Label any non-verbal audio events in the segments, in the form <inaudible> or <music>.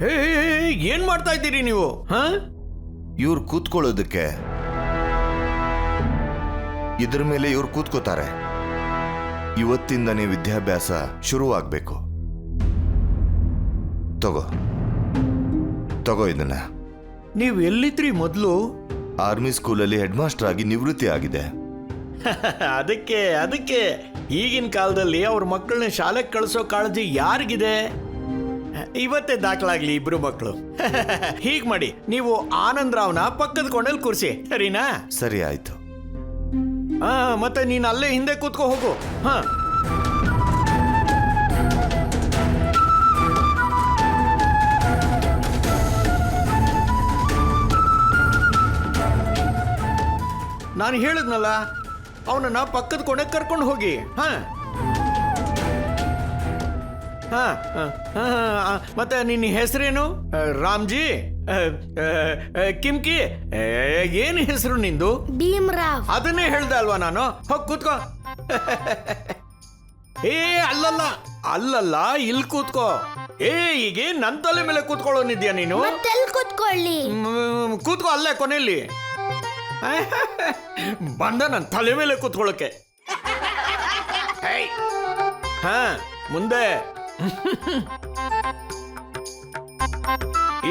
ಹೇ ಏನ್ ಮಾಡ್ತಾ ಇದ್ದೀರಿ ನೀವು? ಹಾ? ಇವ್ರು ಕೂತ್ಕೊಳ್ಳೋದಕ್ಕೆ. ಇದ್ರ ಮೇಲೆ ಇವ್ರು ಕೂತ್ಕೋತಾರೆ. ಇವತ್ತಿಂದನೇ ವಿದ್ಯಾಭ್ಯಾಸ ಶುರುವಾಗಬೇಕು. ತಗೋ. ತಗೋ ಇದನ್ನ. ನೀವು ಎಲ್ಲಿದ್ರಿ ಮೊದಲು? ಆರ್ಮಿ ಸ್ಕೂಲಲ್ಲಿ ಹೆಡ್ ಮಾಸ್ಟರ್ ಆಗಿ ನಿವೃತ್ತಿ ಆಗಿದೆ. <laughs> ಅದಕ್ಕೆ ಅದಕ್ಕೆ. ಈಗಿನ ಕಾಲದಲ್ಲಿ ಅವ್ರ ಮಕ್ಕಳನ್ನ ಶಾಲೆಗೆ ಕಳಿಸೋ ಕಾಳಜಿ ಯಾರಿಗಿದೆ? ಇವತ್ತೇ ದಾಖಲಾಗ್ಲಿ ಇಬ್ರು ಮಕ್ಕಳು <laughs> ಹೀಗ್ ಮಾಡಿ ನೀವು ಆನಂದ್ ರಾವ್ನ ಪಕ್ಕದ ಕೊಂಡಲ್ಲಿ ಕೂರಿಸಿ ಸರಿನಾ? ಸರಿ ಆಯ್ತು. ಹಾ ಮತ್ತೆ ನೀನ್ ಅಲ್ಲೇ ಹಿಂದೆ ಕೂತ್ಕೊ ಹೋಗು. ಹಾ. ನಾನು ಹೇಳಿದ್ನಲ್ಲ ಅವನನ್ನ ಪಕ್ಕದ ಕೊನೆ ಕರ್ಕೊಂಡು ಹೋಗಿ. ಹಾ. ಹಾ ಹಾ, ಹಾ, ಹಾ, ಮತ್ತೆ ನಿನ್ನ ಹೆಸರೇನು? ರಾಮ್ಜಿ? ಕಿಮ್ಕಿ? ಏನ್ ಹೆಸರು ನಿಂದು? ಭೀಮ್ರಾವ್. ಅದನ್ನೇ ಹೇಳ್ದೆ ಅಲ್ವಾ ನಾನು? ಹೋಗ್ ಕೂತ್ಕೋ. ಏ ಅಲ್ಲಲ್ಲ ಅಲ್ಲಲ್ಲ ಇಲ್ಲಿ ಕೂತ್ಕೋ. ಏ ಈಗ ನನ್ ತಲೆ ಮೇಲೆ ಕೂತ್ಕೊಳ್ಳೋನಿದ್ಯಾ ನೀನು? ಕೂತ್ಕೊಳ್ಳಿ? ಕೂತ್ಕೋ ಅಲ್ಲೇ ಕೊನೆಯಲ್ಲಿ. ಬಂದ ನನ್ನ ತಲೆ ಮೇಲೆ ಕೂತ್ಕೊಳ್ಳೋಕೆ. ಹಾ ಮುಂದೆ. <laughs>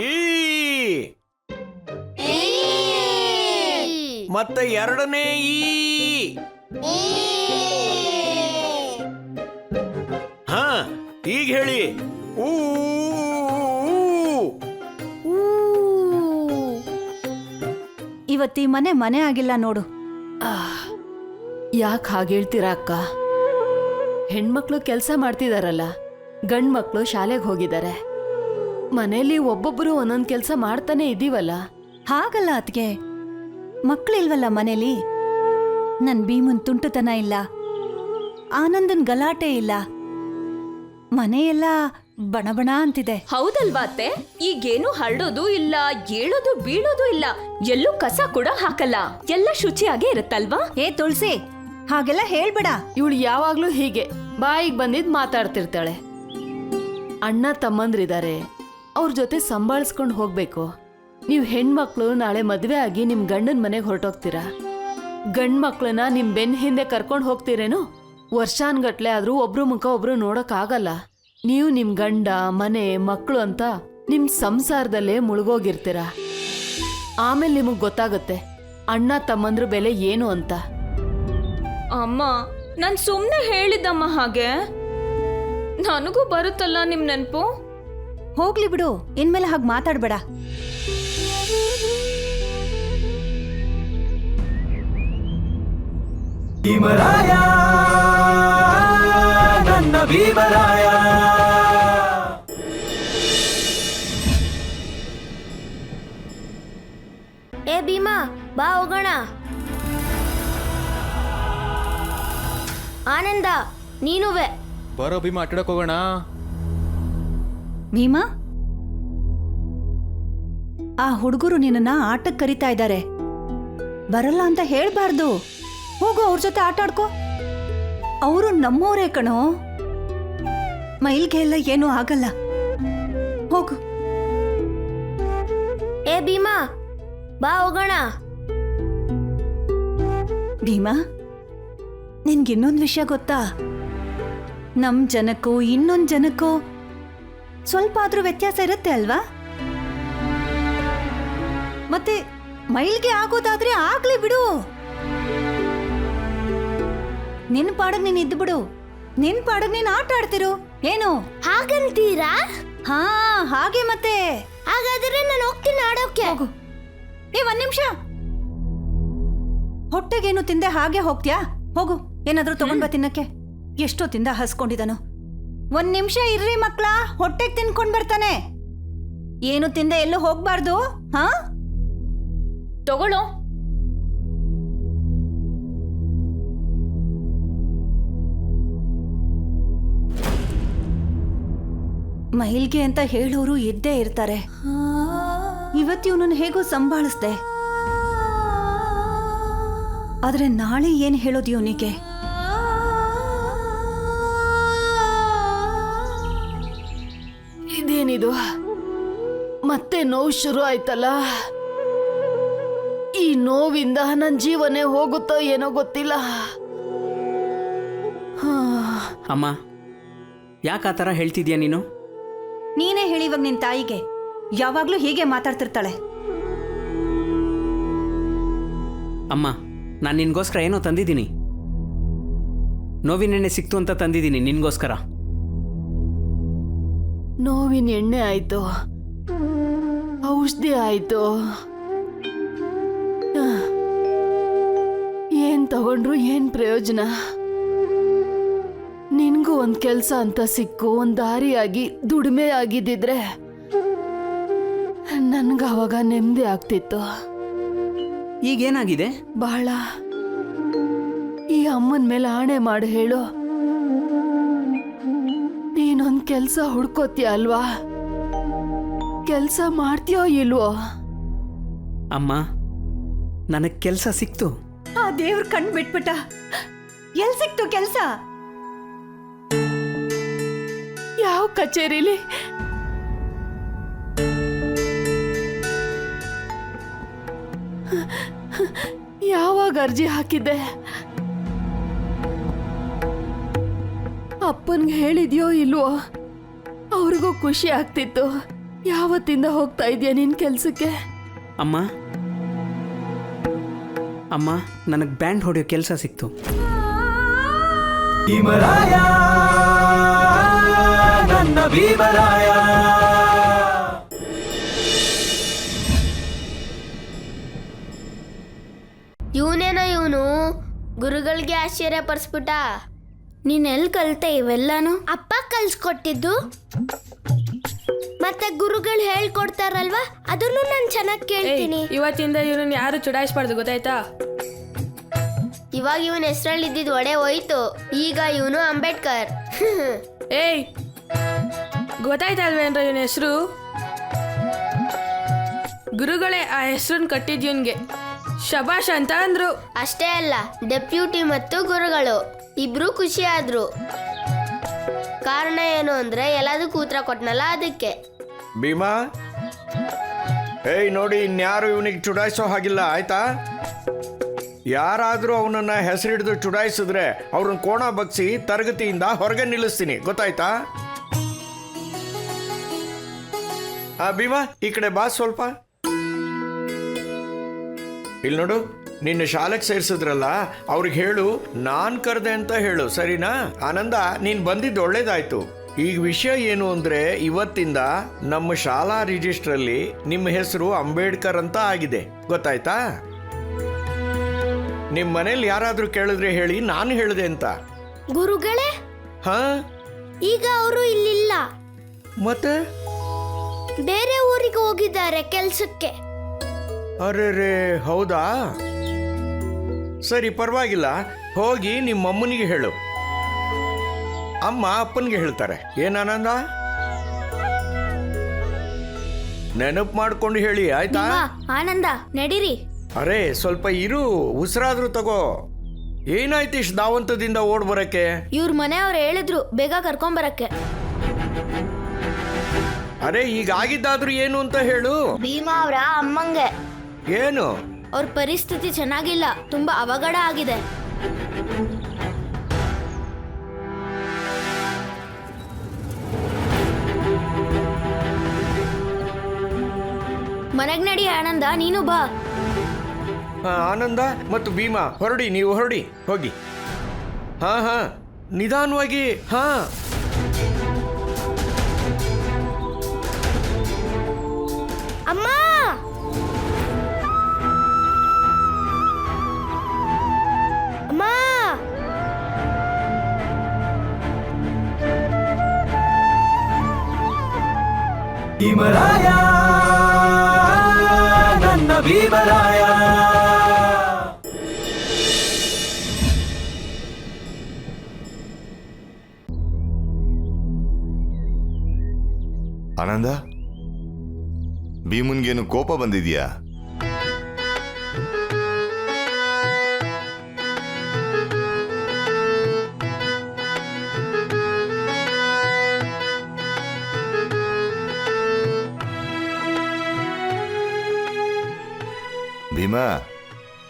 ಈ. ಮತ್ತೆ ಎರಡನೇ ಈ. ಹಾ ಈಗ ಹೇಳಿ. ಊ ಊ. ಇವತ್ತಿ ಮನೆ ಮನೆ ಆಗಿಲ್ಲ ನೋಡು. ಯಾಕೆ ಹಾಗೆ ಹೇಳ್ತೀರಾ ಅಕ್ಕ? ಹೆಣ್ಮಕ್ಳು ಕೆಲಸ ಮಾಡ್ತಿದಾರಲ್ಲ. ಗಂಡ್ ಮಕ್ಕಳು ಶಾಲೆಗೆ ಹೋಗಿದ್ದಾರೆ. ಮನೆಯಲ್ಲಿ ಒಬ್ಬೊಬ್ಬರು ಒಂದೊಂದ್ ಕೆಲಸ ಮಾಡ್ತಾನೆ ಇದೀವಲ್ಲ ಹಾಗಲ್ಲ ಅತ್ಗೆ. ಮಕ್ಳಿಲ್ವಲ್ಲ ಮನೇಲಿ? ನನ್ ಭೀಮನ್ ತುಂಟುತನ ಇಲ್ಲ. ಆನಂದನ್ ಗಲಾಟೆ ಇಲ್ಲ. ಮನೆಯೆಲ್ಲ ಬಣಬಣ ಅಂತಿದೆ. ಹೌದಲ್ವಾ ಅತ್ತೆ? ಈಗೇನು ಹರಡೋದು ಇಲ್ಲ ಏಳೋದು ಬೀಳೋದು ಇಲ್ಲ. ಎಲ್ಲೂ ಕಸ ಕೂಡ ಹಾಕಲ್ಲ. ಎಲ್ಲ ಶುಚಿಯಾಗೇ ಇರುತ್ತಲ್ವಾ? ಏ ತುಳಸಿ ಹಾಗೆಲ್ಲ ಹೇಳ್ಬೇಡ. ಇವಳು ಯಾವಾಗ್ಲೂ ಹೀಗೆ. ಬಾಯಿಗೆ ಬಂದಿದ್ ಮಾತಾಡ್ತಿರ್ತಾಳೆ. ಅಣ್ಣ ತಮ್ಮಂದ್ರಿದ್ದಾರೆ ಅವ್ರ ಜೊತೆ ಸಂಭಾಳಿಸ್ಕೊಂಡು ಹೋಗ್ಬೇಕು. ನೀವು ಹೆಣ್ಮಕ್ಳು ನಾಳೆ ಮದುವೆ ಆಗಿ ನಿಮ್ ಗಂಡನ್ ಮನೆಗೆ ಹೊರಟೋಗ್ತೀರಾ? ಗಂಡ್ ಮಕ್ಳನ್ನ ನಿಮ್ ಬೆನ್ ಹಿಂದೆ ಕರ್ಕೊಂಡು ಹೋಗ್ತೀರೇನು? ವರ್ಷಾನ್ಗಟ್ಲೆ ಆದ್ರೂ ಒಬ್ರು ಮುಖ ಒಬ್ರು ನೋಡಕ್ ಆಗಲ್ಲ ನೀವು ನಿಮ್ ಗಂಡ, ಮನೆ, ಮಕ್ಳು ಅಂತ ನಿಮ್ ಸಂಸಾರದಲ್ಲೇ ಮುಳುಗೋಗಿರ್ತೀರ? ಆಮೇಲೆ ನಿಮಗ್ ಗೊತ್ತಾಗುತ್ತೆ. ಅಣ್ಣ ತಮ್ಮಂದ್ರ ಬೆಲೆ ಏನು ಅಂತ. ಅಮ್ಮ, ನಾನ್ ಸುಮ್ನೆ ಹೇಳಿದ್ದಮ್ಮ ಹಾಗೆ. ನನಗೂ ಬರುತ್ತಲ್ಲ ನಿಮ್ ನೆನಪು? ಹೋಗ್ಲಿ ಬಿಡು ಇನ್ಮೇಲೆ ಹಾಗೆ ಮಾತಾಡ್ಬೇಡ. ಭೀಮರಾಯ ನನ್ನ ಭೀಮರಾಯ. ಏ ಭೀಮಾ ಬಾ ಹೋಗೋಣ. ಆನಂದ ನೀನುವೆ. ಬರೋ ಭೀಮಾ ಆಟಾಡಕ್ ಹೋಗೋಣ. ಭೀಮಾ? ಆ ಹುಡುಗರು ನಿನ್ನನ್ನ ಆಟಕ್ಕೆ ಕರಿತಾ ಇದ್ದಾರೆ. ಬರಲ್ಲ ಅಂತ ಹೇಳ್ಬಾರ್ದು. ಹೋಗು ಅವ್ರ ಜೊತೆ ಆಟ ಆಡ್ಕೋ. ಅವರು ನಮ್ಮೋರೇ ಕಣೋ. ಮೈಲ್ಗೆ ಎಲ್ಲ ಏನೂ ಆಗಲ್ಲ. ಹೋಗು. ಏ ಭೀಮಾ ಬಾ ಹೋಗೋಣ. ಭೀಮಾ ನಿನ್ಗಿನ್ನೊಂದು ವಿಷಯ ಗೊತ್ತಾ? ನಮ್ ಜನಕ್ಕೂ ಇನ್ನೊಂದ್ ಜನಕ್ಕೂ? ಸ್ವಲ್ಪ ಆದ್ರೂ ವ್ಯತ್ಯಾಸ ಇರುತ್ತೆ ಅಲ್ವಾ? ಮತ್ತೆ ಮೈಲ್ಗೆ ಆಗೋದಾದ್ರೆ ಆಗ್ಲಿ ಬಿಡು. ನಿನ್ ಪಾಡಗ್ ನೀನ್ ಇದ್ದು ಬಿಡು. ನಿನ್ ಪಾಡಗ್ ನೀನ್ ಆಟ ಆಡ್ತಿರು. ಏನು? ಹಾಗಂತೀರಾ? ಹಾ ಹಾಗೆ ಮತ್ತೆ. ಹಾಗಾದ್ರೆ ನಾನು ಹೋಗ್ತೀನಿ ಆಡೋಕೆ. ಹೋಗು. ಏ ಒಂದ್ ನಿಮಿಷ. ಹೊಟ್ಟೆಗೇನು ತಿಂದೆ ಹಾಗೆ ಹೋಗ್ತ್ಯಾ? ಹೋಗು ಏನಾದ್ರೂ ತಗೊಂಡ್ ಬಾ ತಿನ್ನಕ್ಕೆ. ಎಷ್ಟೊತ್ತಿಂದ ಹಸ್ಕೊಂಡಿದನು? ಒಂದ್ ನಿಮಿಷ ಇರ್ರಿ ಮಕ್ಳ ಹೊಟ್ಟೆಗೆ ತಿನ್ಕೊಂಡ್ ಬರ್ತಾನೆ. ಏನು ತಿಂದೆ ಎಲ್ಲೂ ಹೋಗ್ಬಾರ್ದು ಹಾ? ತಗೊಳ್ಳೋ. ಮೈಲ್ಗೆ ಅಂತ ಹೇಳೋರು ಇದ್ದೇ ಇರ್ತಾರೆ. ಇವತ್ತು ಇವನನ್ನ ಹೇಗೋ ಸಂಭಾಳಿಸ್ದೆ. ಆದ್ರೆ ನಾಳೆ ಏನ್ ಹೇಳೋದು ಇವನಿಗೆ? ಮತ್ತೆ ನೋವು ಶುರು ಆಯ್ತಲ್ಲ? ಈ ನೋವಿಂದ ನನ್ನ ಜೀವನೇ ಹೋಗುತ್ತೋ ಏನೋ ಗೊತ್ತಿಲ್ಲ. ಹಾ. ಅಮ್ಮ ಯಾಕೆ ಆ ಥರ ಹೇಳ್ತಿದ್ಯಾ ನೀನು? ನೀನೇ ಹೇಳಿವಾಗ ನಿನ್ನ ನಿನ್ ತಾಯಿಗೆ. ಯಾವಾಗಲೂ ಹೀಗೆ ಮಾತಾಡ್ತಿರ್ತಾಳೆ. ಅಮ್ಮ ನಾನು ನಿನಗೋಸ್ಕರ ಏನೋ ತಂದಿದ್ದೀನಿ. ನೋವಿನ ಎಣ್ಣೆ ಸಿಕ್ತು ಅಂತ ತಂದಿದ್ದೀನಿ ನಿನಗೋಸ್ಕರ. ನೋವಿನ ಎಣ್ಣೆ ಆಯ್ತು. ಔಷಧಿ ಆಯ್ತು. ಏನು ತಗೊಂಡ್ರು ಏನ್ ಪ್ರಯೋಜನ? ನಿನ್ಗೂ ಒಂದ್ ಕೆಲ್ಸ ಅಂತ ಸಿಕ್ಕು ಒಂದ್ ದಾರಿಯಾಗಿ ದುಡಿಮೆ ಆಗಿದ್ದಿದ್ರೆ ನನ್ಗ ಅವಾಗ ನೆಮ್ಮದಿ ಆಗ್ತಿತ್ತು. ಈಗೇನಾಗಿದೆ? ಬಹಳ ಈ ಅಮ್ಮನ ಮೇಲೆ ಆಣೆ ಮಾಡಿ ಹೇಳು. ನೀನೊಂದ್ ಕೆಲ್ಸ ಹುಡ್ಕೋತೀಯ ಅಲ್ವಾ? ಕೆಲ್ಸ ಮಾಡ್ತೀಯೋ ಇಲ್ವೋ? ಅಮ್ಮ ನನಗೆ ಕೆಲಸ ಸಿಕ್ತು. ಆ ದೇವ್ರ ಕಣ್ ಬಿಟ್ಬಿಟ್ಟ. ಎಲ್ ಸಿಕ್ತು ಕೆಲಸ? ಯಾವ ಕಚೇರಿಲಿ? ಯಾವಾಗ ಅರ್ಜಿ ಹಾಕಿದ್ದೆ? ಅಪ್ಪನ್ಗೆ ಹೇಳಿದ್ಯೋ ಇಲ್ವೋ? ಅವ್ರಿಗೂ ಖುಷಿ ಆಗ್ತಿತ್ತು. ಯಾವತ್ತಿಂದ ಹೋಗ್ತಾ ಇದೆಯಾ ನಿನ್ ಕೆಲ್ಸಕ್ಕೆ? ಅಮ್ಮ. ಅಮ್ಮ ನನಗೆ ಬ್ಯಾಂಡ್ ಹೊಡೆಯೋ ಕೆಲಸ ಸಿಕ್ತು. ಭೀಮರಾಯ ನನ್ನ ಭೀಮರಾಯ. ಇವನೇನೋ ಇವನು? ಗುರುಗಳಿಗೆ ಆಶ್ಚರ್ಯ ಪಡಿಸ್ಬಿಟ್ಟ. ನೀನ್ ಎಲ್ಲಿ ಕಲ್ತೆ ಇವೆಲ್ಲಾನು? ಅಪ್ಪ ಕಲ್ಸ್ಕೊಟ್ಟಿದ್ದು. ಮತ್ತೆ ಗುರುಗಳು ಹೇಳ್ಕೊಡ್ತಾರಲ್ವಾ? ಅದನ್ನು ನಾನು ಚೆನ್ನಾಗಿ ಕೇಳ್ತೀನಿ. ಇವತ್ತಿಂದ ಇವನನ್ನ ಯಾರು ಚುಡಾಯಿಸ್ಬಾರ್ದು ಗೊತ್ತಾಯ್ತಾ? ಇವಾಗ ಇವನ್ ಹೆಸರಲ್ಲಿ ಇದ್ದಿದ್ ಒಡೆ ಹೋಯ್ತು. ಈಗ ಇವನು ಅಂಬೇಡ್ಕರ್. <laughs> ಏಯ್ ಗೊತ್ತಾಯ್ತಲ್ವೇನ್ರ ಇವನ ಹೆಸರು? ಗುರುಗಳೇ ಆ ಹೆಸರನ್ನ ಕಟ್ಟಿದ್ ಇವನ್ಗೆ. ಶಬಾಷ್ ಅಂತ ಅಂದ್ರು. ಅಷ್ಟೇ ಅಲ್ಲ ಡೆಪ್ಯೂಟಿ ಮತ್ತು ಗುರುಗಳು. ಇಬ್ರು ಖುಷಿ ಆದ್ರು ಕಾರಣ ಏನು ಅಂದ್ರೆ ಎಲ್ಲದಕ್ಕೂ ಉತ್ತರ ಕೊಟ್ನಲ್ಲ ಅದಕ್ಕೆ. ಭೀಮಾ? ಏಯ್, ನೋಡಿ, ಇನ್ಯಾರು ಇವನಿಗೆ ಚುಡಾಯಿಸೋ ಹಾಗಿಲ್ಲ, ಆಯ್ತಾ? ಯಾರಾದರೂ ಅವನನ್ನು ಹೆಸರಿಡಿದು ಚುಡಾಯಿಸಿದ್ರೆ ಅವ್ರನ್ನ ಕೋಣ ಬಗ್ಸಿ ತರಗತಿಯಿಂದ ಹೊರಗೆ ನಿಲ್ಲಿಸ್ತೀನಿ, ಗೊತ್ತಾಯ್ತಾ? ಆ, ಭೀಮಾ, ಈ ಕಡೆ ಬಾ ಸ್ವಲ್ಪ. ಇಲ್ಲಿ ನೋಡು, ನಿನ್ನ ಶಾಲೆಗೆ ಸೇರಿಸಿದ್ರಲ್ಲ, ಅವ್ರಿಗೆ ಹೇಳು, ನಾನ್ ಕರೆದೆ ಅಂತ ಹೇಳು, ಸರಿನಾ? ಆನಂದ, ನೀನ್ ಬಂದಿದ್ದು ಒಳ್ಳೇದಾಯ್ತು. ಈಗ ವಿಷಯ ಏನು ಅಂದ್ರೆ ಇವತ್ತಿಂದ ನಮ್ಮ ಶಾಲಾ ರಿಜಿಸ್ಟ್ರಲ್ಲಿ ನಿಮ್ಮ ಹೆಸರು ಅಂಬೇಡ್ಕರ್ ಅಂತ ಆಗಿದೆ. ಗೊತ್ತಾಯ್ತಾ? ನಿಮ್ಮ ಮನೇಲಿ ಯಾರಾದರೂ ಕೇಳಿದ್ರೆ ಹೇಳಿ ನಾನು ಹೇಳಿದೆ ಅಂತ. ಗುರುಗಳೇ? ಹಾ? ಈಗ ಅವರು ಇಲ್ಲಿಲ್ಲ. ಮತ್ತೆ? ಬೇರೆ ಊರಿಗೆ ಹೋಗಿದ್ದಾರೆ ಕೆಲಸಕ್ಕೆ. ಅರೆ ರೇ ಹೌದಾ? ಸರಿ ಪರವಾಗಿಲ್ಲ. ಹೋಗಿ ನಿಮ್ಮ ಅಮ್ಮನಿಗೆ ಹೇಳು. ಅಮ್ಮ ಅಪ್ಪನಿಗೆ ಹೇಳ್ತಾರೆ. ಏನಾನಂದ ನೆನಪು ಮಾಡ್ಕೊಂಡು ಹೇಳಿ ಆಯ್ತಾ? ಆನಂದ ನಡೀರಿ. ಅರೆ ಸ್ವಲ್ಪ ಇರು ಉಸಿರಾದ್ರೂ ತಗೋ. ಏನಾಯ್ತು ಇಷ್ಟು ದಾವಂತದಿಂದ ಓಡ್ ಬರಕ್ಕೆ? ಇವ್ರ ಮನೆಯವ್ರು ಹೇಳಿದ್ರು ಬೇಗ ಕರ್ಕೊಂಬರಕ್ಕೆ. ಅರೆ ಈಗ ಆಗಿದ್ದಾದ್ರೂ ಏನು ಅಂತ ಹೇಳು. ಭೀಮಾ ಅವರ ಅಮ್ಮಂಗೆ. ಏನು? ಅವ್ರ ಪರಿಸ್ಥಿತಿ ಚೆನ್ನಾಗಿಲ್ಲ ತುಂಬಾ ಅವಘಡ ಆಗಿದೆ. ಮನೆಗ್ ನಡಿ ಆನಂದ ನೀನು ಬಾ. ಹಾ, ಆನಂದ ಮತ್ತು ಭೀಮಾ ಹೊರಡಿ ನೀವು ಹೊರಡಿ ಹೋಗಿ. ಹಾ ಹಾ ನಿಧಾನವಾಗಿ ಹಾ. ಅಮ್ಮ! ಅಮ್ಮ! ಭೀಮರಾಯ. ಆನಂದ ಭೀಮನ್ಗೇನು ಕೋಪ ಬಂದಿದ್ಯಾ? ಭೀಮಾ,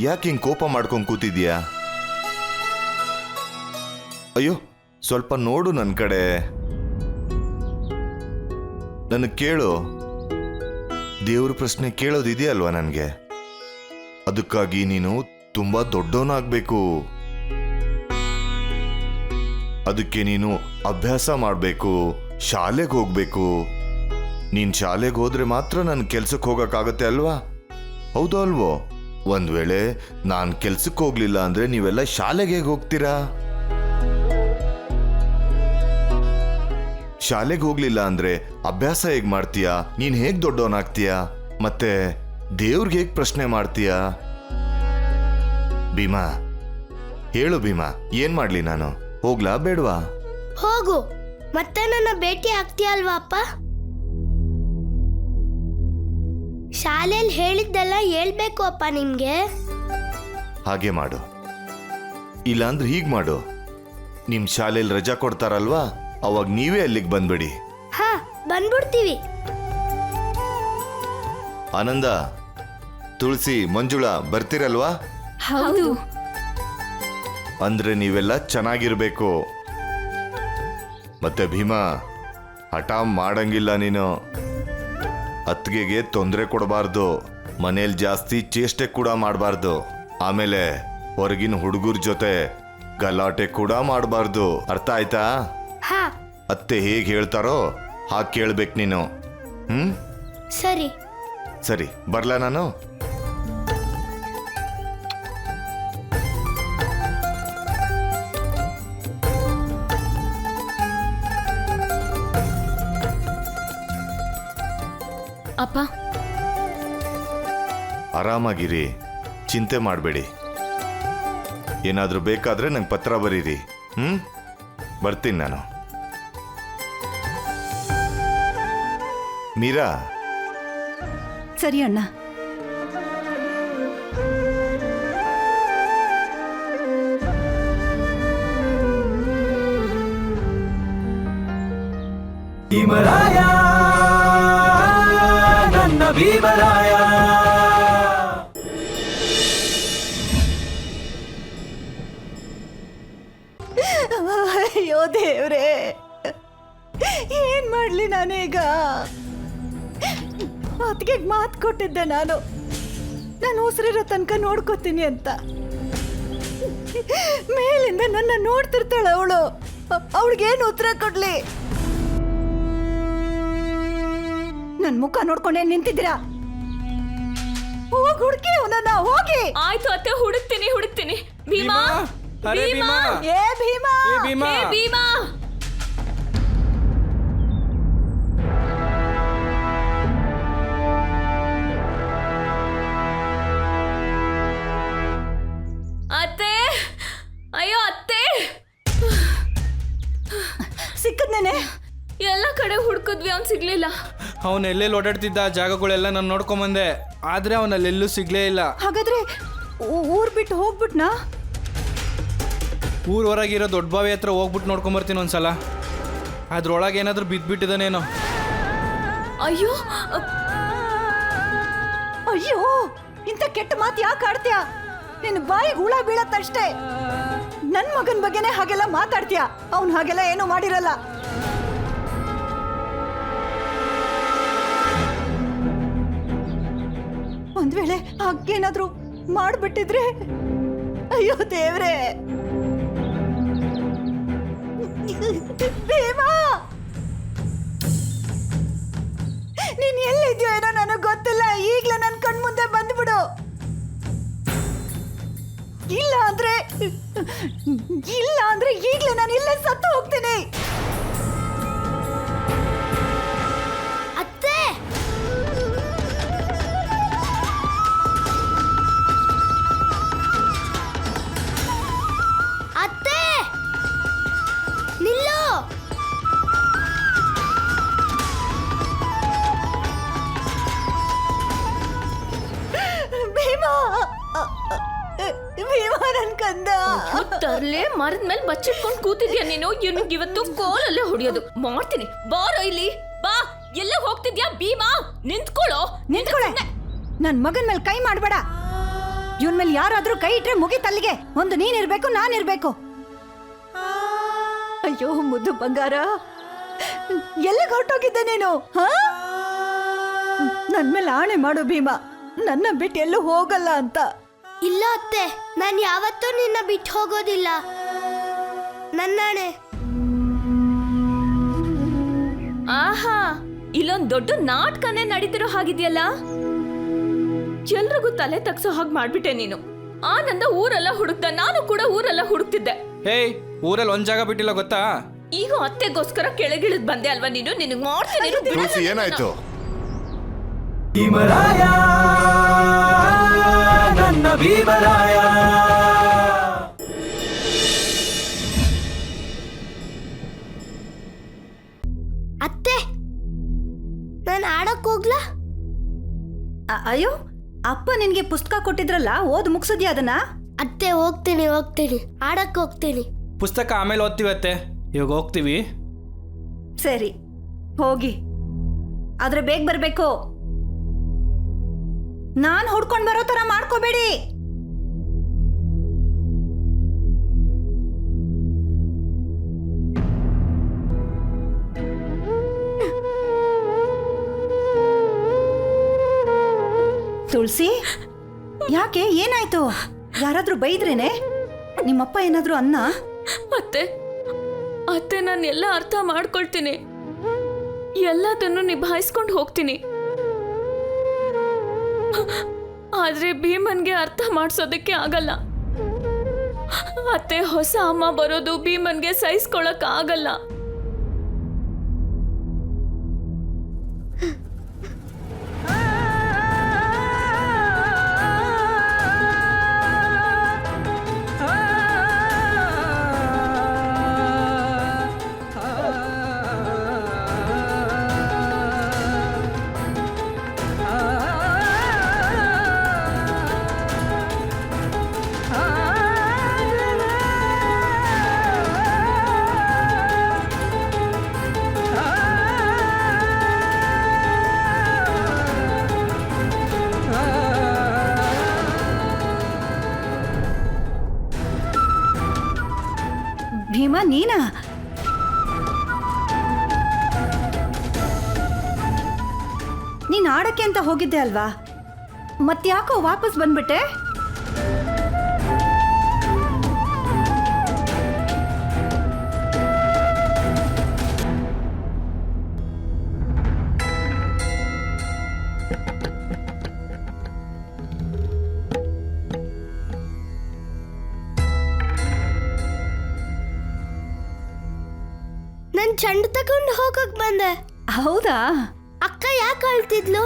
ಯಾಕೆ ಹಿಂಗ್ ಕೋಪ ಮಾಡ್ಕೊಂಡು ಕೂತಿದ್ಯಾ? ಅಯ್ಯೋ, ಸ್ವಲ್ಪ ನೋಡು ನನ್ನ ಕಡೆ. ನನ್ನ ಕೇಳು. ದೇವ್ರ ಪ್ರಶ್ನೆ ಕೇಳೋದಿದೆಯಲ್ವಾ ನನಗೆ? ಅದಕ್ಕಾಗಿ ನೀನು ತುಂಬಾ ದೊಡ್ಡವನಾಗಬೇಕು. ಅದಕ್ಕೆ ನೀನು ಅಭ್ಯಾಸ ಮಾಡಬೇಕು, ಶಾಲೆಗೆ ಹೋಗ್ಬೇಕು. ನೀನ್ ಶಾಲೆಗೆ ಹೋದ್ರೆ ಮಾತ್ರ ನನ್ನ ಕೆಲ್ಸಕ್ಕೆ ಹೋಗಕ್ಕಾಗತ್ತೆ ಅಲ್ವಾ? ಹೌದೋ ಅಲ್ವೋ ಒಂದ್ ವೇಳೆ ನಾನ್ ಕೆಲ್ಸಕ್ಕೆ ಹೋಗ್ಲಿಲ್ಲ ಅಂದ್ರೆ ನೀವೆಲ್ಲ ಶಾಲೆಗೆ ಹೇಗ್ ಹೋಗ್ತೀರಾ? ಶಾಲೆಗೆ ಹೋಗ್ಲಿಲ್ಲ ಅಂದ್ರೆ ಅಭ್ಯಾಸ ಹೇಗ್ ಮಾಡ್ತೀಯಾ? ನೀನ್ ಹೇಗ್ ದೊಡ್ಡವನಾಗ್ತೀಯಾ? ಮತ್ತೆ ದೇವ್ರಿಗೆ ಹೇಗ್ ಪ್ರಶ್ನೆ ಮಾಡ್ತೀಯಾ? ಭೀಮಾ, ಹೇಳು ಭೀಮಾ, ಏನ್ ಮಾಡ್ಲಿ ನಾನು? ಹೋಗ್ಲಾ ಬೇಡ್ವಾ? ಹೋಗು. ಮತ್ತೆ ನನ್ನ ಭೇಟಿ ಆಗ್ತೀಯ ಅಲ್ವಾ ಅಪ್ಪ? ಶಾಲೆಯಲ್ಲಿ ಹೇಳಿದ್ದೆಲ್ಲ ಹೇಳ್ಬೇಕು ಅಪ್ಪ ನಿಮ್ಗೆ. ಹಾಗೆ ಮಾಡು. ಇಲ್ಲಾಂದ್ರೆ ಹೀಗ್ ಮಾಡು. ನಿಮ್ ಶಾಲೆಯಲ್ಲಿ ರಜಾ ಕೊಡ್ತಾರಲ್ವಾ? ಅವಾಗ ನೀವೇ ಅಲ್ಲಿಗೆ ಬಂದ್ಬಿಡಿ. ಹಾ ಬಂದ್ಬಿಡ್ತೀವಿ. ಆನಂದ ತುಳಸಿ ಮಂಜುಳಾ ಬರ್ತಿರಲ್ವಾ? ಹೌದು. ಅಂದ್ರೆ ನೀವೆಲ್ಲ ಚೆನ್ನಾಗಿರ್ಬೇಕು. ಮತ್ತೆ ಭೀಮಾ ಹಠ ಮಾಡಂಗಿಲ್ಲ ನೀನು. ಅತ್ತಿಗೆಗೆ ತೊಂದರೆ ಕೊಡಬಾರ್ದು. ಮನೇಲಿ ಜಾಸ್ತಿ ಚೇಷ್ಟೆ ಕೂಡ ಮಾಡಬಾರ್ದು. ಆಮೇಲೆ ಹೊರಗಿನ ಹುಡುಗರ ಜೊತೆ ಗಲಾಟೆ ಕೂಡ ಮಾಡಬಾರ್ದು. ಅರ್ಥ ಆಯ್ತಾ? ಹಾ. ಅತ್ತೆ ಹೇಗೆ ಹೇಳ್ತಾರೋ ಹಾಗೆ ಕೇಳ್ಬೇಕು ನೀನು. ಹ್ಮ್? ಸರಿ. ಸರಿ ಬರ್ಲಾ ನಾನು? ಅಪ್ಪ. ಆರಾಮಾಗಿರಿ. ಚಿಂತೆ ಮಾಡಬೇಡಿ. ಏನಾದರೂ ಬೇಕಾದ್ರೆ ನಂಗೆ ಪತ್ರ ಬರೀರಿ. ಹ್ಞೂ ಬರ್ತೀನಿ ನಾನು. ಮೀರಾ? ಸರಿ ಅಣ್ಣ. ನನ್ನ ಭೀಮರಾಯ. ಅಯ್ಯೋ ದೇವ್ರೆ, ಏನ್ ಮಾಡ್ಲಿ ನಾನೀಗ? ಅದಕ್ಕೆ ಮಾತು ಕೊಟ್ಟಿದ್ದೆ ನಾನು. ನಾನು ಉಸಿರಿರೋ ತನಕ ನೋಡ್ಕೋತೀನಿ ಅಂತ. ಮೇಲಿಂದ ನನ್ನ ನೋಡ್ತಿರ್ತಾಳೆ ಅವಳು. ಅವಳಿಗೇನು ಉತ್ತರ ಕೊಡ್ಲಿ? ನನ್ ಮುಖ ನೋಡ್ಕೊಂಡೇ ನಿಂತಿದ್ದೀರಾ? ಹೋಗಿ ಹುಡುಕಿ ಅವನನ್ನ ಹೋಗಿ. ಆಯ್ತು ಅತ್ತೆ ಹುಡುಕ್ತೀನಿ ಹುಡುಕ್ತೀನಿ. ಭೀಮಾ? ಅರೆ ಭೀಮಾ? ಏ ಭೀಮಾ? ಏ ಭೀಮಾ? ಏ ಭೀಮಾ? ಅತ್ತೆ? ಅಯ್ಯೋ ಅತ್ತೆ? ಸಿಕ್ಕದ್ನೇನೆ? ಎಲ್ಲ ಕಡೆ ಹುಡುಕಿದ್ವಿ ಅವ್ನು ಸಿಗ್ಲಿಲ್ಲ. ಅವನು ಎಲ್ಲೆಲ್ಲಿ ಓಡಾಡ್ತಿದ್ದ ಆ ಜಾಗಗಳೆಲ್ಲ ನಾನು ನೋಡ್ಕೊಂಬಂದೆ ಆದರೆ ಅವನಲ್ಲೆಲ್ಲೂ ಸಿಗ್ಲೇ ಇಲ್ಲ. ಹಾಗಾದ್ರೆ ಊ- ಊರ್ ಬಿಟ್ಟು ಹೋಗ್ಬಿಟ್ನಾ? ಊರ್ ಹೊರಗಿರೋ ದೊಡ್ಡ ಬಾವಿ ಹತ್ರ ಹೋಗ್ಬಿಟ್ಟು ನೋಡ್ಕೊಂಬರ್ತೀನಿ ಒಂದ್ಸಲ. ಅದ್ರೊಳಗೆ ಏನಾದರೂ ಬಿದ್ದುಬಿಟ್ಟಿದ್ದಾನೇನೋ ಅಯ್ಯೋ! ಅ, ಅಯ್ಯೋ! ಇಂಥ ಕೆಟ್ಟ ಮಾತು ಯಾಕೆ ಆಡ್ತೀಯ? ನಿನ್ನ ಬಾಯಿಗೆ ಹುಳ ಬೀಳತ್ತಷ್ಟೇ. ನನ್ ಮಗನ್ ಬಗ್ಗೆನೇ ಹಾಗೆಲ್ಲ ಮಾತಾಡ್ತೀಯ? ಅವ್ನು ಹಾಗೆಲ್ಲ ಏನೂ ಮಾಡಿರಲ್ಲ. ಒಂದ್ ವೇಳೆ ಹಾಗೇನಾದ್ರೂ ಮಾಡ್ಬಿಟ್ಟಿದ್ರೆ? ಅಯ್ಯೋ ದೇವ್ರೆ! ಭೀಮಾ! ನೀನ್ ಎಲ್ಲಿದ್ಯೋ ಏನೋ ನನಗೆ ಗೊತ್ತಿಲ್ಲ. ಈಗ್ಲೇ ನನ್ ಕಣ್ ಮುಂದೆ ಬಂದ್ಬಿಡು. ಇಲ್ಲ ಅಂದ್ರೆ ಇಲ್ಲ ಅಂದ್ರೆ ಈಗ್ಲೇ ನಾನು ಇಲ್ಲೇ ಸತ್ತು ಹೋಗ್ತೀನಿ. ಮರದ ಮೇಲೆ ಬಚ್ಚಿಟ್ಕೊಂಡು ಕೂತಿದ್ಯಾ ನೀನು? ಇವನಿಗೆ ಇವತ್ತು ಕೋಲಲ್ಲೇ ಹೊಡಿಯೋದು. ಮಾಡ್ತೀನಿ. ಬಾರೋ ಇಲ್ಲಿ ಬಾ. ಎಲ್ಲ ಹೋಗ್ತಿದ್ಯಾ? ಭೀಮಾ? ನಿಂತ್ಕೊಳ್ಳೋ. ನಿಂತ್ಕೊಳ್ಳೆ ನನ್ ಮಗನ್ ಮೇಲೆ ಕೈ ಮಾಡ್ಬೇಡ. ಇವನ್ ಮೇಲೆ ಯಾರಾದ್ರೂ ಕೈ ಇಟ್ರೆ ಮುಗಿ ತಲ್ಲಿಗೆ. ಒಂದು ನೀನಿರ್ಬೇಕು ನಾನಿರ್ಬೇಕು. ಅಯ್ಯೋ ಮುದ್ದು ಬಂಗಾರ. ಎಲ್ಲಿಗೆ ಹೊರಟೋಗಿದ್ದೆ ನೀನು? ಹಾ? ನನ್ ಮೇಲೆ ಆಣೆ ಮಾಡು ಭೀಮಾ. ನನ್ನ ಬಿಟ್ಟು ಎಲ್ಲೂ ಹೋಗಲ್ಲ ಅಂತ. ಇಲ್ಲ ಅತ್ತೆ. ನಾನು ಯಾವತ್ತೂ ನಿನ್ನ ಬಿಟ್ಟು ಹೋಗೋದಿಲ್ಲ. ನನ್ನಾಣೆ. ಆಹಾ ಇಲ್ಲೊಂದ್ ದೊಡ್ಡ ನಾಟಕನೇ ನಡೀತಿರೋ ಹಾಗಿದ್ಯಲ್ಲ? ಎಲ್ರಿಗೂ ತಲೆ ತಗ್ಸೋ ಹಾಗೆ ಮಾಡ್ಬಿಟ್ಟೆ ನೀನು. ಆನಂದ ಊರೆಲ್ಲ ಹುಡುಕ್ತ ನಾನು ಕೂಡ ಊರೆಲ್ಲ ಹುಡುಕ್ತಿದ್ದೆ. ಹೇ ಊರಲ್ಲಿ ಒಂದ್ ಜಾಗ ಬಿಟ್ಟಿಲ್ಲ ಗೊತ್ತಾ? ಈಗ ಅತ್ತೆಗೋಸ್ಕರ ಕೆಳಗಿಳಿದ್ ಬಂದೆ ಅಲ್ವಾ ನೀನು? ನಿನಗ್ ಮಾಡ್ತೀನಿ ಇರು, ಬಿಡಲ್ಲ ತುಳಸಿ ನಿನ್ನ. ಏನಾಯ್ತು? ಭೀಮರಾಯ ನನ್ನ ಭೀಮರಾಯ. ನಾನು ಆಡಕ್ ಹೋಗ್ಲಾ? ಅ- ಅಯ್ಯೋ ಅಪ್ಪ ನಿನ್ಗೆ ಪುಸ್ತಕ ಕೊಟ್ಟಿದ್ರಲ್ಲ ಓದ್ ಮುಗ್ಸದ್ಯಾ ಅದನ್ನ? ಅತ್ತೆ ಹೋಗ್ತೀನಿ ಹೋಗ್ತೀನಿ. ಆಡಕ್ ಹೋಗ್ತೀನಿ. ಪುಸ್ತಕ ಆಮೇಲೆ ಓದ್ತೀವತ್ತೆ ಇವಾಗ ಹೋಗ್ತೀವಿ. ಸರಿ ಹೋಗಿ. ಆದ್ರೆ ಬೇಗ ಬರ್ಬೇಕು. ನಾನ್ ಹುಡ್ಕೊಂಡ್ ಬರೋ ತರ ಮಾಡ್ಕೋಬೇಡಿ. ತುಳಸಿ? ಯಾಕೆ? ಏನಾಯ್ತು? ಯಾರಾದ್ರೂ ಬೈದ್ರೇನೆ? ನಿಮ್ಮಪ್ಪ ಏನಾದ್ರೂ ಅನ್ನ? ಮತ್ತೆ ಅತ್ತೆ, ನಾನು ಎಲ್ಲ ಅರ್ಥ ಮಾಡ್ಕೊಳ್ತೀನಿ. ಎಲ್ಲದನ್ನು ನಿಭಾಯಿಸ್ಕೊಂಡು ಹೋಗ್ತೀನಿ. ಆದ್ರೆ ಭೀಮನ್ಗೆ ಅರ್ಥ ಮಾಡಿಸೋದಕ್ಕೆ ಆಗಲ್ಲ. ಅತ್ತೆ, ಹೊಸ ಅಮ್ಮ ಬರೋದು ಭೀಮನ್ಗೆ ಸಹಿಸ್ಕೊಳಕ್ ಆಗಲ್ಲ. ಹೋಗಿದ್ದೆ ಅಲ್ವಾ? ಮತ್ತ್ಯಾಕೋ ವಾಪಸ್ ಬಂದ್ಬಿಟ್ಟೆ? ನಾನು ಚೆಂಡು ತಗೊಂಡು ಹೋಗಕ್ ಬಂದೆ. ಹೌದಾ? ಅಕ್ಕ ಯಾಕೆ ಅಳ್ತಿದ್ಲು?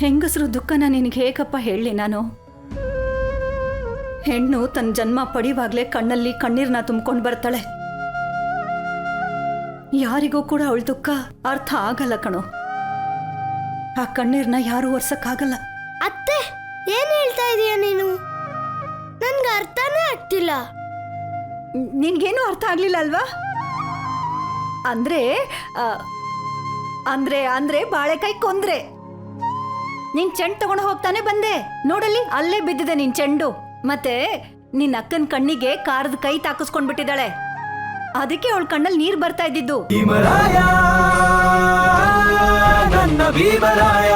ಹೆಂಗಸರು ದುಃಖನ ನಿನಗೆ ಹೇಗಪ್ಪ ಹೇಳಲಿ ನಾನು? ಹೆಣ್ಣು ತನ್ನ ಜನ್ಮ ಪಡಿವಾಗ್ಲೇ ಕಣ್ಣಲ್ಲಿ ಕಣ್ಣೀರನ್ನ ತುಂಬಿಕೊಂಡು ಬರ್ತಾಳೆ. ಯಾರಿಗೂ ಕೂಡ ಅವಳ ದುಃಖ ಅರ್ಥ ಆಗಲ್ಲ ಕಣೋ. ಆ ಕಣ್ಣೀರನ್ನ ಯಾರು ಒರ್ಸಕ್ಕಾಗಲ್ಲ. ಅತ್ತೆ ಏನ್ ಹೇಳ್ತಾ ಇದೀಯ ನೀನು? ನನ್ಗೆ ಅರ್ಥನೇ ಆಗ್ತಿಲ್ಲ. ನಿನ್ಗೇನು ಅರ್ಥ ಆಗ್ಲಿಲ್ಲ ಅಲ್ವಾ? ಅಂದ್ರೆ ಅಂದ್ರೆ ಅಂದ್ರೆ ಬಾಳೆಕಾಯಿ ಕೊಂದ್ರೆ. ನೀನ್ ಚೆಂಡ್ ತಗೊಂಡು ಹೋಗ್ತಾನೆ ಬಂದೆ. ನೋಡಲ್ಲಿ, ಅಲ್ಲೇ ಬಿದ್ದಿದೆ ನಿನ್ ಚೆಂಡು. ಮತ್ತೆ ನಿನ್ ಅಕ್ಕನ ಕಣ್ಣಿಗೆ ಕಾರದ ಕೈ ತಾಕಿಸ್ಕೊಂಡ್ಬಿಟ್ಟಿದ್ದಾಳೆ. ಅದಕ್ಕೆ ಅವಳ ಕಣ್ಣಲ್ಲಿ ನೀರ್ ಬರ್ತಾ ಇದ್ದಿದ್ದು. ಭೀಮರಾಯ, ನನ್ನ ಭೀಮರಾಯ.